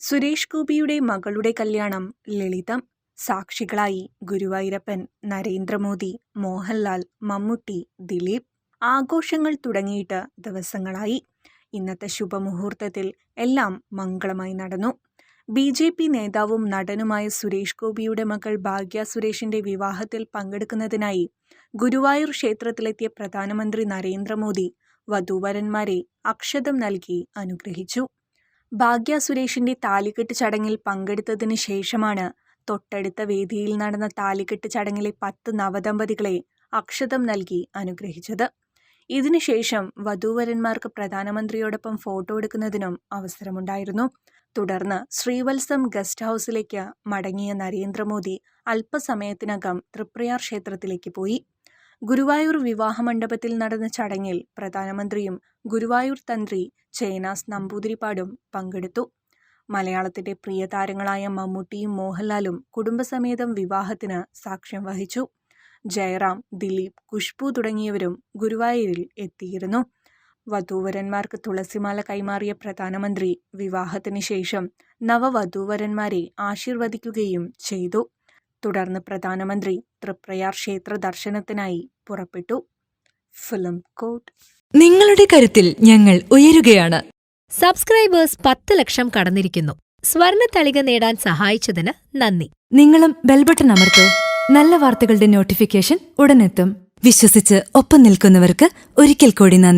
സുരേഷ് ഗോപിയുടെ മകളുടെ കല്യാണം ലളിതം സാക്ഷികളായി ഗുരുവായൂരപ്പൻ നരേന്ദ്രമോദി മോഹൻലാൽ മമ്മൂട്ടി ദിലീപ് ആഘോഷങ്ങൾ തുടങ്ങിയിട്ട് ദിവസങ്ങളായി. ഇന്നത്തെ ശുഭമുഹൂർത്തത്തിൽ എല്ലാം മംഗളമായി നടന്നു. ബി ജെ പി നേതാവും നടനുമായ സുരേഷ് ഗോപിയുടെ മകൾ ഭാഗ്യ സുരേഷിന്റെ വിവാഹത്തിൽ പങ്കെടുക്കുന്നതിനായി ഗുരുവായൂർ ക്ഷേത്രത്തിലെത്തിയ പ്രധാനമന്ത്രി നരേന്ദ്രമോദി വധൂവരന്മാരെ അക്ഷതം നൽകി അനുഗ്രഹിച്ചു. ഭാഗ്യ സുരേഷിന്റെ താലികെട്ട് ചടങ്ങിൽ പങ്കെടുത്തതിന് ശേഷമാണ് തൊട്ടടുത്ത വേദിയിൽ നടന്ന താലികെട്ട് ചടങ്ങിലെ പത്ത് നവദമ്പതികളെ അക്ഷതം നൽകി അനുഗ്രഹിച്ചത്. ഇതിനുശേഷം വധൂവരന്മാർക്ക് പ്രധാനമന്ത്രിയോടൊപ്പം ഫോട്ടോ എടുക്കുന്നതിനും അവസരമുണ്ടായിരുന്നു. തുടർന്ന് ശ്രീവത്സം ഗസ്റ്റ് ഹൗസിലേക്ക് മടങ്ങിയ നരേന്ദ്രമോദി അല്പസമയത്തിനകം തൃപ്രയാർ ക്ഷേത്രത്തിലേക്ക് പോയി. ഗുരുവായൂർ വിവാഹമണ്ഡപത്തിൽ നടന്ന ചടങ്ങിൽ പ്രധാനമന്ത്രിയും ഗുരുവായൂർ തന്ത്രി ചേനാസ് നമ്പൂതിരിപ്പാടും പങ്കെടുത്തു. മലയാളത്തിന്റെ പ്രിയ താരങ്ങളായ മമ്മൂട്ടിയും മോഹൻലാലും കുടുംബസമേതം വിവാഹത്തിന് സാക്ഷ്യം വഹിച്ചു. ജയറാം ദിലീപ് ഖുഷ്ബു തുടങ്ങിയവരും ഗുരുവായൂരിൽ എത്തിയിരുന്നു. വധൂവരന്മാർക്ക് തുളസിമാല കൈമാറിയ പ്രധാനമന്ത്രി വിവാഹത്തിന് ശേഷം നവവധൂവരന്മാരെ ആശീർവദിക്കുകയും ചെയ്തു. തുടർന്ന് പ്രധാനമന്ത്രി തൃപ്രയാർ ക്ഷേത്ര ദർശനത്തിനായി പുറപ്പെട്ടു. ഫിലിം കോട്ട് നിങ്ങളുടെ കരുത്തിൽ ഞങ്ങൾ ഉയരുകയാണ്. സബ്സ്ക്രൈബേഴ്സ് പത്ത് ലക്ഷം കടന്നിരിക്കുന്നു. സ്വർണ തളിക നേടാൻ സഹായിച്ചതിന് നന്ദി. നിങ്ങളും ബെൽബട്ടൺ അമർത്തോ. നല്ല വാർത്തകളുടെ നോട്ടിഫിക്കേഷൻ ഉടനെത്തും. വിശ്വസിച്ച് ഒപ്പം നിൽക്കുന്നവർക്ക് ഒരിക്കൽ കൂടി നന്ദി.